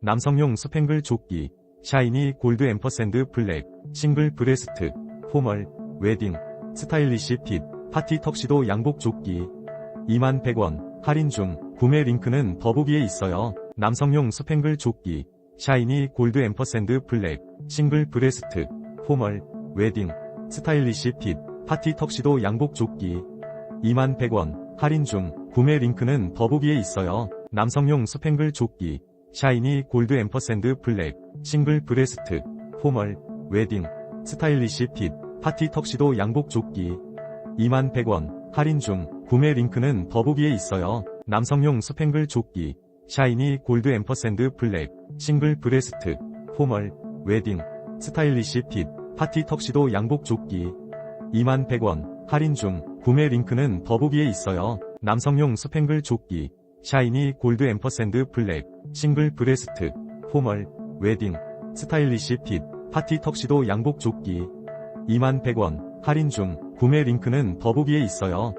남성용 스팽글 조끼, 샤이니 골드 앰퍼샌드 블랙, 싱글 브레스트, 포멀, 웨딩, 스타일리시 핏, 파티 턱시도 양복 조끼. 2100원, 할인 중, 구매 링크는 더보기에 있어요. 남성용 스팽글 조끼, 샤이니 골드 앰퍼샌드 블랙, 싱글 브레스트, 포멀, 웨딩, 스타일리시 핏, 파티 턱시도 양복 조끼. 2100원, 할인 중, 구매 링크는 더보기에 있어요. 남성용 스팽글 조끼, 샤이니 골드 앰퍼샌드 블랙, 싱글 브레스트, 포멀, 웨딩, 스타일리시 핏, 파티 턱시도 양복 조끼. 2100원, 할인 중, 구매 링크는 더보기에 있어요. 남성용 스팽글 조끼, 샤이니 골드 앰퍼샌드 블랙, 싱글 브레스트, 포멀, 웨딩, 스타일리시 핏, 파티 턱시도 양복 조끼. 2100원, 할인 중, 구매 링크는 더보기에 있어요. 남성용 스팽글 조끼, 샤이니 골드 앰퍼샌드 블랙, 싱글 브레스트, 포멀, 웨딩, 스타일리시 핏, 파티 턱시도 양복 조끼. 2100원, 할인 중, 구매 링크는 더보기에 있어요.